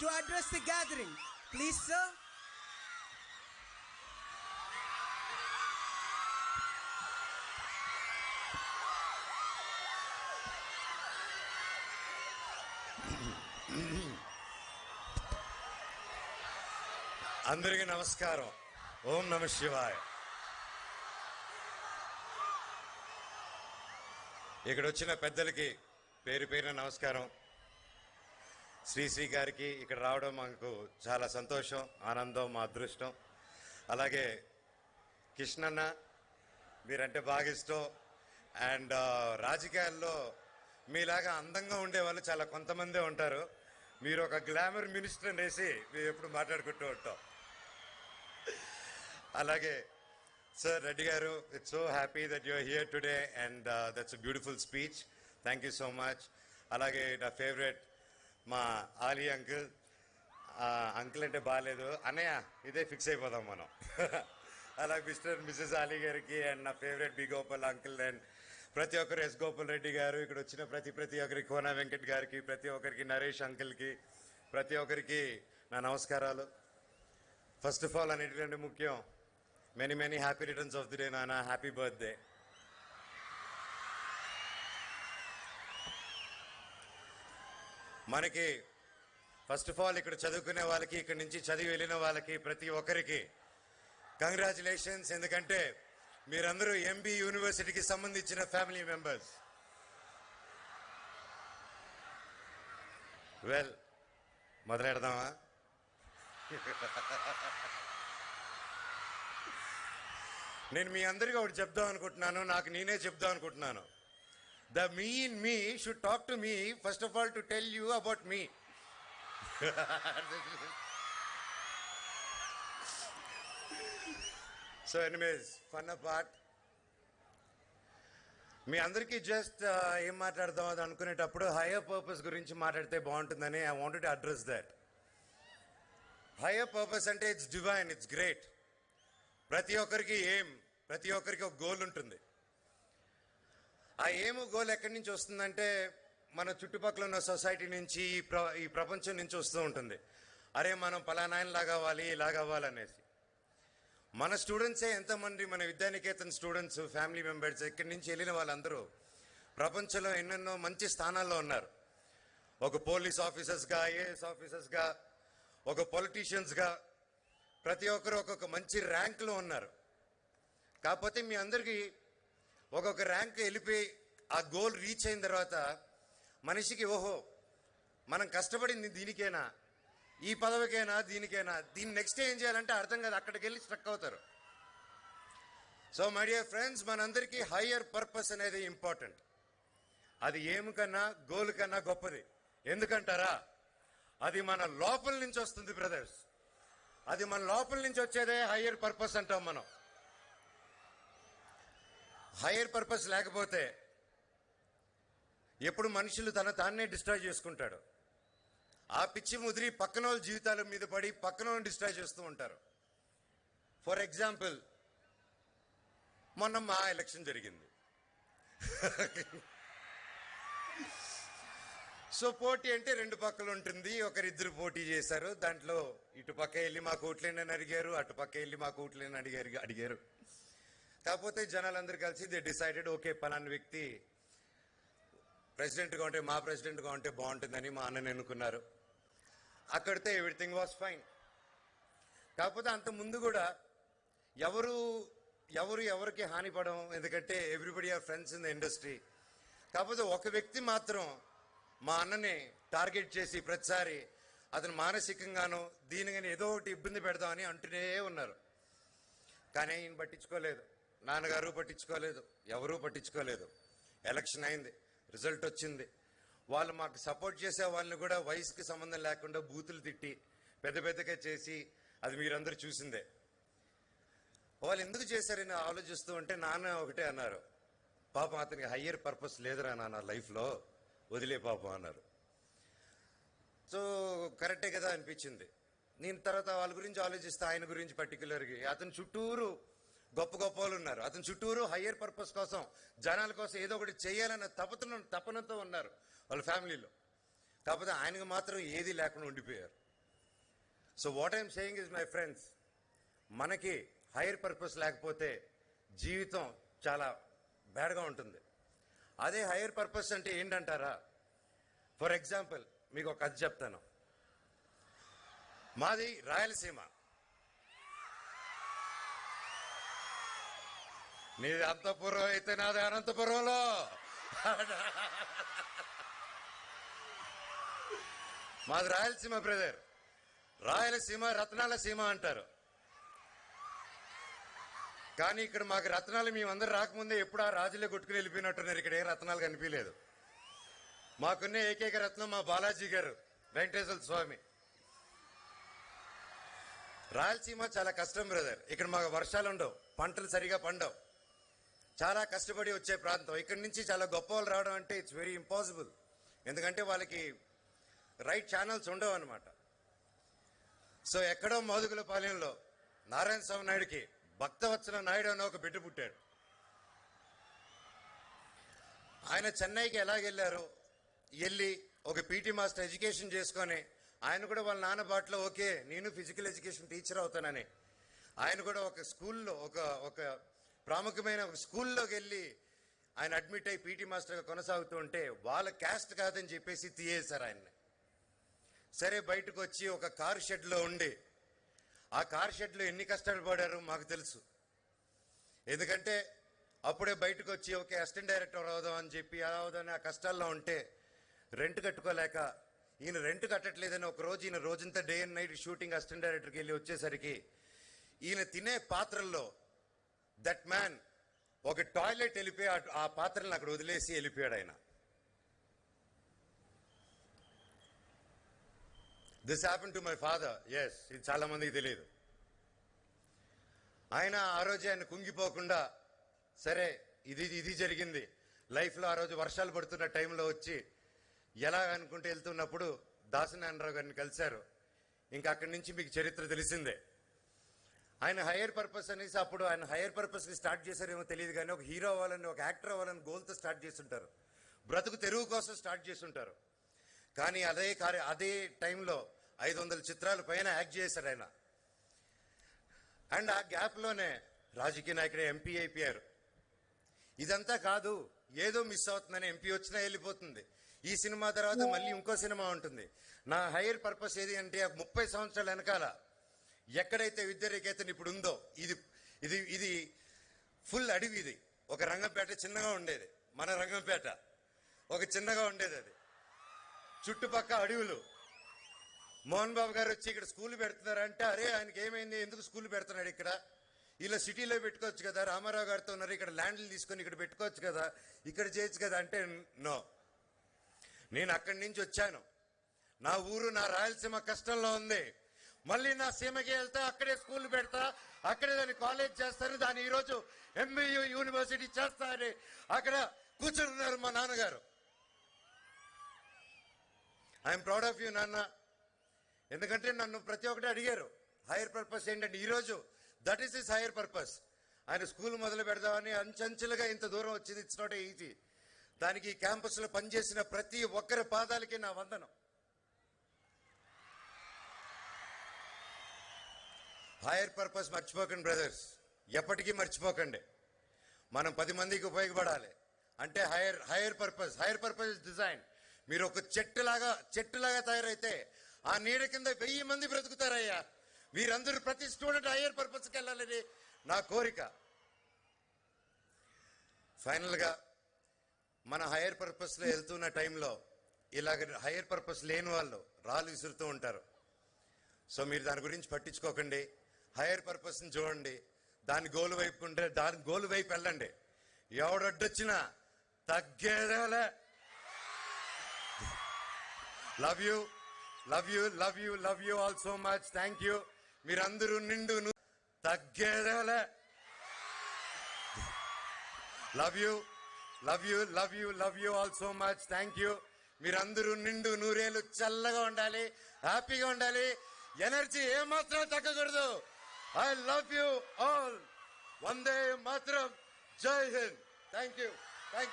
to address the gathering. Please, sir. అందరికీ నమస్కారం ఓం నమ శివాయ ఇక్కడ వచ్చిన పెద్దలకి పేరు పేరున నమస్కారం శ్రీశ్రీ గారికి ఇక్కడ రావడం మాకు చాలా సంతోషం ఆనందం మా అదృష్టం. అలాగే కృష్ణన్న మీరంటే బాగా ఇష్టం. అండ్ రాజకీయాల్లో మీలాగా అందంగా ఉండే వాళ్ళు చాలా కొంతమందే ఉంటారు. మీరు ఒక గ్లామర్ మినిస్టర్ వేసి మేము ఎప్పుడు మాట్లాడుకుంటూ ఉంటాం. అలాగే sir Reddy garu it's so happy that you're here today and that's a beautiful speech thank you so much అలాగే నా ఫేవరెట్ మా ఆలీ అంకుల్ అంకుల్ అంటే బాగాలేదు అన్నయ్య ఇదే ఫిక్స్ అయిపోదాం మనం. అలా మిస్టర్ మిస్సెస్ ఆలీ గారికి అండ్ నా favourite B Gopal uncle and ప్రతి ఒక్కరు ఎస్ గోపాల్ రెడ్డి గారు ఇక్కడ వచ్చిన ప్రతి ప్రతి ఒక్కరికి కోన వెంకట్ గారికి ప్రతి ఒక్కరికి నరేష్ అంకుల్కి ప్రతి ఒక్కరికి నా నమస్కారాలు. ఫస్ట్ ఆఫ్ ఆల్ అన్నిటికంటే ముఖ్యం many many happy returns of the day నాన్న హ్యాపీ బర్త్డే మనకి ఫస్ట్ ఆఫ్ ఆల్ ఇక్కడ చదువుకునే వాళ్ళకి ఇక్కడ నుంచి చదివి వెళ్ళిన వాళ్ళకి ప్రతి ఒక్కరికి కంగ్రాచులేషన్స్ ఎందుకంటే మీరందరూ ఎంబీ యూనివర్సిటీకి సంబంధించిన ఫ్యామిలీ మెంబర్స్ వెల్ మొదలెడదామా? నేను మీ అందరికీ ఒకటి చెప్దాం అనుకుంటున్నాను. నాకు నేనే చెప్దాం అనుకుంటున్నాను. The me in me should talk to me first of all to tell you about me so anyways fun part మీ అందరికీ జస్ట్ uh, ఏం మాట్లాడదాం అది అనుకునేటప్పుడు హైయర్ పర్పస్ గురించి మాట్లాడితే బాగుంటుందని I want to address that higher purpose అంటే it's divine it's great ప్రతి ఒక్కరికి ఏం ప్రతి ఒక్కరికి ఒక గోల్ ఉంటుంది. ఆ ఏము గోల్ ఎక్కడి నుంచి వస్తుందంటే మన చుట్టుపక్కల ఉన్న సొసైటీ నుంచి ఈ ప్ర ఈ ప్రపంచం నుంచి వస్తూ ఉంటుంది. అరే మనం పలానాయన అవ్వాలి ఇలాగా అవ్వాలనేసి. మన స్టూడెంట్సే ఎంతమంది మన విద్యానికేతన్ స్టూడెంట్స్ ఫ్యామిలీ మెంబర్స్ ఇక్కడి నుంచి వెళ్ళిన వాళ్ళందరూ ప్రపంచంలో ఎన్నెన్నో మంచి స్థానాల్లో ఉన్నారు. ఒక పోలీస్ ఆఫీసర్స్గా ఐఏఎస్ ఆఫీసర్స్గా ఒక పొలిటీషియన్స్గా ప్రతి ఒక్కరు ఒక్కొక్క మంచి ర్యాంక్లో ఉన్నారు. కాకపోతే మీ అందరికీ ఒక్కొక్క ర్యాంక్ వెళ్ళిపోయి ఆ గోల్ రీచ్ అయిన తర్వాత మనిషికి ఓహో మనం కష్టపడింది దీనికేనా? ఈ పదవికైనా? దీనికైనా? దీన్ని నెక్స్ట్ ఏం చేయాలంటే అర్థం కాదు అక్కడికి వెళ్ళి స్ట్రక్ అవుతారు. సో మై డియర్ ఫ్రెండ్స్ మనందరికీ హయ్యర్ పర్పస్ అనేది ఇంపార్టెంట్ అది ఏమికన్నా గోల్ కన్నా గొప్పది. ఎందుకంటారా? అది మన లోపల నుంచి వస్తుంది బ్రదర్స్ అది మన లోపల నుంచి వచ్చేదే హయ్యర్ పర్పస్ అంటాం మనం. హయర్ పర్పస్ లేకపోతే ఎప్పుడు మనుషులు తన తాన్నే డిస్ట్రాయ్ చేసుకుంటాడు. ఆ పిచ్చి ముదిరి పక్కన వాళ్ళ జీవితాల మీద పడి పక్కన వాళ్ళని డిస్ట్రాయ్ చేస్తూ ఉంటారు. ఫర్ ఎగ్జాంపుల్ మొన్న మా ఎలక్షన్ జరిగింది. సో పోటీ అంటే రెండు పక్కలు ఉంటుంది. ఒకరిద్దరు పోటీ చేశారు. దాంట్లో ఇటు పక్క వెళ్ళి మా కోట్లేనని అడిగారు అటు పక్క వెళ్ళి మాకు ఓట్లేనని అడిగారు అడిగారు. కాకపోతే జనాలందరూ కలిసి దే డిసైడెడ్ ఓకే పలానా వ్యక్తి ప్రెసిడెంట్గా ఉంటే మా ప్రెసిడెంట్గా ఉంటే బాగుంటుందని మా అన్నని ఎన్నుకున్నారు. అక్కడితే ఎవ్రీథింగ్ వాస్ ఫైన్ కాకపోతే అంత ముందు కూడా ఎవరు ఎవరు ఎవరికి హాని పడము ఎందుకంటే everybody are friends in the industry కాకపోతే ఒక వ్యక్తి మాత్రం మా అన్నని టార్గెట్ చేసి ప్రతిసారి అతను మానసికంగాను దీనిగానే ఏదో ఒకటి ఇబ్బంది పెడదామని అంటూనే ఉన్నారు. కానీ ఈయన పట్టించుకోలేదు. నాన్నగారు పట్టించుకోలేదు ఎవరూ పట్టించుకోలేదు. ఎలక్షన్ అయింది రిజల్ట్ వచ్చింది. వాళ్ళు మాకు సపోర్ట్ చేసే వాళ్ళని కూడా వయసుకి సంబంధం లేకుండా బూతులు తిట్టి పెద్ద పెద్దగా చేసి అది మీరందరూ చూసిందే. వాళ్ళు ఎందుకు చేశారని ఆలోచిస్తూ ఉంటే నాన్న ఒకటే అన్నారు పాపం అతనికి హయ్యర్ పర్పస్ లేదురా నాన్న లైఫ్లో వదిలే పాపం అన్నారు. సో కరెక్టే కదా అనిపించింది. నేను తర్వాత వాళ్ళ గురించి ఆలోచిస్తే ఆయన గురించి పర్టికులర్గా అతని చుట్టూరు గొప్ప గొప్ప వాళ్ళు ఉన్నారు. అతని చుట్టూరు హయ్యర్ పర్పస్ కోసం జనాల కోసం ఏదో ఒకటి చేయాలన్న తపతను తపనతో ఉన్నారు వాళ్ళ ఫ్యామిలీలో. కాకపోతే ఆయనకు మాత్రం ఏది లేకుండా ఉండిపోయారు. So what I'm saying is my friends మనకి హైయర్ పర్పస్ లేకపోతే జీవితం చాలా బ్యాడ్గా ఉంటుంది. అదే హైయర్ పర్పస్ అంటే ఏంటంటారా? ఫర్ ఎగ్జాంపుల్ మీకు ఒక కథ చెప్తాను. మాది రాయలసీమ. నీది అంతపురం అయితే నాది అనంతపురంలో. మాది రాయలసీమ బ్రదర్. రాయలసీమ రత్నాల సీమ అంటారు. కానీ ఇక్కడ మాకు రత్నాలు మేమందరూ రాకముందే ఎప్పుడు ఆ రాజులే కొట్టుకుని వెళ్ళిపోయినట్టున్నారు. ఇక్కడ ఏ రత్నాలు కనిపించలేదు. మాకున్న ఏకైక రత్నం మా బాలాజీ గారు వెంకటేశ్వర స్వామి. రాయలసీమ చాలా కష్టం బ్రదర్. ఇక్కడ మాకు వర్షాలు ఉండవు పంటలు సరిగా పండవు. చాలా కష్టపడి వచ్చే ప్రాంతం. ఇక్కడి నుంచి చాలా గొప్ప వాళ్ళు రావడం అంటే ఇట్స్ వెరీ ఇంపాసిబుల్ ఎందుకంటే వాళ్ళకి రైట్ ఛానల్స్ ఉండవు అనమాట సో ఎక్కడో మోదుగుల పాలెంలో నారాయణ స్వామి నాయుడికి భక్తవత్సల నాయుడు అని ఒక బిడ్డ పుట్టాడు. ఆయన చెన్నైకి ఎలాగెళ్ళారు వెళ్ళి ఒక పీటీ మాస్టర్ ఎడ్యుకేషన్ చేసుకొని ఆయన కూడా వాళ్ళ నాన్న బాటలో ఓకే నేను ఫిజికల్ ఎడ్యుకేషన్ టీచర్ అవుతానని. ఆయన కూడా ఒక స్కూల్లో ఒక ఒక ప్రాముఖ్యమైన స్కూల్లోకి వెళ్ళి ఆయన అడ్మిట్ అయి పీటీ మాస్టర్గా కొనసాగుతూ ఉంటే వాళ్ళ క్యాస్ట్ కాదని చెప్పేసి తీయేశారు ఆయన సరే బయటకు వచ్చి ఒక కార్ షెడ్లో ఉండి ఆ కార్ షెడ్లో ఎన్ని కష్టాలు పడారో మాకు తెలుసు. ఎందుకంటే అప్పుడే బయటకు వచ్చి ఓకే అసిస్టెంట్ డైరెక్టర్ అవుదాం అని చెప్పి అలా అవుదామని ఆ కష్టాల్లో ఉంటే రెంట్ కట్టుకోలేక ఈయన రెంట్ కట్టట్లేదని ఒక రోజు ఈయన రోజంతా day and night shooting assistant డైరెక్టర్కి వెళ్ళి వచ్చేసరికి ఈయన తినే పాత్రల్లో దట్ మ్యాన్ ఒక టాయిలెట్ వెళ్ళిపోయి ఆ- ఆ పాత్రలను అక్కడ వదిలేసి వెళ్ళిపోయాడు ఆయన. This happen to my father yes ఇది చాలా మందికి తెలియదు. ఆయన ఆ రోజు ఆయన కుంగిపోకుండా సరే ఇది ఇది జరిగింది. లైఫ్లో ఆ రోజు వర్షాలు పడుతున్న టైంలో వచ్చి ఎలా అనుకుంటే వెళ్తున్నప్పుడు దాసనారాయణరావు గారిని కలిశారు. ఇంకా అక్కడి నుంచి మీకు చరిత్ర తెలిసిందే. ఆయన హైయర్ పర్పస్ అనేసి అప్పుడు ఆయన హైయర్ పర్పస్ని స్టార్ట్ చేశారేమో తెలియదు కానీ ఒక హీరో అవ్వాలని ఒక యాక్టర్ అవ్వాలని గోల్తో స్టార్ట్ చేస్తుంటారు. బ్రతుకు తెరువు కోసం స్టార్ట్ చేస్తుంటారు. కానీ అదే కార్య అదే టైంలో ఐదు వందల చిత్రాల పైన యాక్ట్ చేశారు ఆయన. అండ్ ఆ గ్యాప్లోనే రాజకీయ నాయకుడు ఎంపీ అయిపోయారు. ఇదంతా కాదు ఏదో మిస్ అవుతుందని ఎంపీ వచ్చినా వెళ్ళిపోతుంది. ఈ సినిమా తర్వాత మళ్ళీ ఇంకో సినిమా ఉంటుంది. నా హైయర్ పర్పస్ ఏది అంటే ఆ ముప్పై సంవత్సరాల వెనకాల ఎక్కడైతే విద్యారేఖేతన్ ఇప్పుడు ఉందో ఇది ఇది ఇది ఫుల్ అడవి ఇది. ఒక రంగంపేట చిన్నగా ఉండేది. మన రంగంపేట. ఒక చిన్నగా ఉండేది అది. చుట్టుపక్క అడవులు. మోహన్ బాబు గారు వచ్చి ఇక్కడ స్కూల్ పెడుతున్నారంటే అరే ఆయనకి ఏమైంది? ఎందుకు స్కూల్ పెడుతున్నాడు ఇక్కడ? ఇలా సిటీలో పెట్టుకోవచ్చు కదా. రామారావు గారితో ఉన్నారు. ఇక్కడ ల్యాండ్లు తీసుకొని ఇక్కడ పెట్టుకోవచ్చు కదా. ఇక్కడ చేయొచ్చు కదా అంటే నో. నేను అక్కడి నుంచి వచ్చాను. నా ఊరు నా రాయలసీమ కష్టంలో ఉంది. మళ్ళీ నా సీమకి వెళ్తా అక్కడే స్కూల్ పెడతా అక్కడే దాన్ని కాలేజ్ చేస్తాను. దాన్ని ఈరోజు ఎంబీయూ యూనివర్సిటీ చేస్తా అని అక్కడ కూర్చున్నారు మా నాన్నగారు. ఐఎమ్ ప్రౌడ్ ఆఫ్ యూ నాన్న. ఎందుకంటే నన్ను ప్రతి ఒక్కటి అడిగారు. హైయర్ పర్పస్ ఏంటంటే ఈరోజు that is is higher purpose. ఆయన స్కూల్ మొదలు పెడదామని అంచెంచెలుగా ఇంత దూరం వచ్చింది. It's not easy. దానికి ఈ క్యాంపస్లో పనిచేసిన ప్రతి ఒక్కరి పాదాలకి నా వందనం. హైయర్ పర్పస్ మర్చిపోకండి బ్రదర్స్. ఎప్పటికీ మర్చిపోకండి. మనం పది మందికి ఉపయోగపడాలి. అంటే higher higher purpose higher purpose is design. మీరు ఒక చెట్టులాగా చెట్టులాగా తయారైతే ఆ నీడ కింద వెయ్యి మంది బ్రతుకుతారయ్యా. మీరందరూ ప్రతి స్టూడెంట్ హైయర్ పర్పస్కి వెళ్ళాలని నా కోరిక. ఫైనల్గా మన హైయర్ పర్పస్లో వెళ్తున్న టైంలో ఇలాగ హైయర్ పర్పస్ లేని వాళ్ళు రాళ్ళు విసురుతూ ఉంటారు. సో మీరు దాని గురించి పట్టించుకోకండి. హైయర్ పర్పస్ని చూడండి. దాని గోలు వైపు ఉంటే దాని గోలు వైపు వెళ్ళండి. ఎవడొడ్డొచ్చినా తగ్గేదేలే. Love you love you love you love you all so much thank you మీరందరూ నిండు ను- తగ్గేదేలే. Love you love you love you love you all so much thank you మీరందరూ నిండు నూరేళ్ళు చల్లగా ఉండాలి హ్యాపీగా ఉండాలి. ఎనర్జీ ఏమాత్రం తగ్గకూడదు. I love you all. One day, Matram. Jai Hind. Thank you. Thank you.